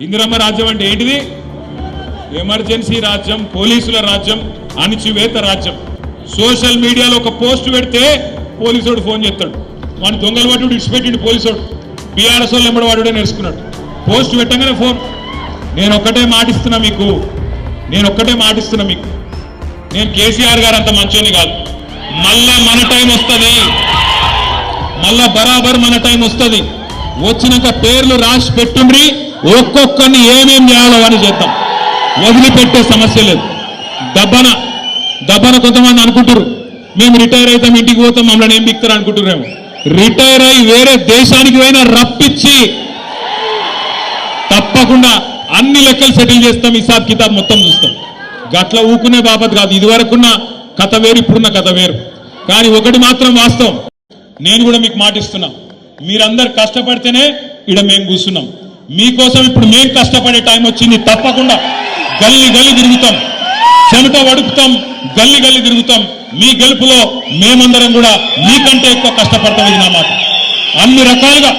ఇందిరమ్మ రాజ్యం అంటే ఏంటిది? ఎమర్జెన్సీ రాజ్యం పోలీసుల రాజ్యం అణిచివేత రాజ్యం. సోషల్ మీడియాలో ఒక పోస్ట్ పెడితే పోలీసుడు ఫోన్ చేస్తాడు. వాడిని దొంగలు పట్టుడు ఇచ్చిపెట్టిండు పోలీసుడు. బీఆర్ఎస్ వాళ్ళు ఎంబడి వాడుడే నేర్చుకున్నాడు. పోస్ట్ పెట్టగానే ఫోన్. నేను ఒక్కటే మాటిస్తున్నా మీకు. నేను ఒక్కటే మాటిస్తున్నా మీకు. నేను కేసీఆర్ గారు అంత మంచోని కాదు. మళ్ళా మన టైం వస్తుంది. మళ్ళా బరాబర్ మన టైం వస్తుంది. వచ్చినాక పేర్లు రాసి పెట్టుండ్రి ఒక్కొక్కరిని ఏమేం చేయాలో అని చేద్దాం. వదిలిపెట్టే సమస్య లేదు. దబ్బన దబ్బన కొంతమంది అనుకుంటారు మేము రిటైర్ అవుతాం ఇంటికి పోతాం మమ్మల్ని ఏం బిక్తారు అనుకుంటున్నాము రిటైర్ అయి వేరే దేశానికి పోయినా రప్పించి తప్పకుండా అన్ని లెక్కలు సెటిల్ చేస్తాం హిసాబ్ కితాబ్ మొత్తం చూస్తాం. గట్ల ఊకునే బాబత్ కాదు. ఇదివరకున్న కథ వేరు ఇప్పుడున్న కథ వేరు. కానీ ఒకటి మాత్రం వాస్తవం. నేను కూడా మీకు మాటిస్తున్నా. మీరందరు కష్టపడితేనే ఇక్కడ మేము కూర్చున్నాం. మీకోసం ఇప్పుడు మేము కష్టపడే టైం వచ్చింది. తప్పకుండా గల్లి గల్లి తిరుగుతాం. చెమట వడుపుతాం గల్లి గల్లి తిరుగుతాం. మీ గెలుపులో మేమందరం కూడా మీకంటే ఎక్కువ కష్టపడతాం ఇది నా మాట. అన్ని రకాలుగా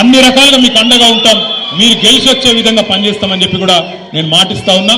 అన్ని రకాలుగా మీకు అండగా ఉంటాం. మీరు గెలిచి వచ్చే విధంగా పనిచేస్తామని చెప్పి కూడా నేను మాటిస్తా ఉన్నా.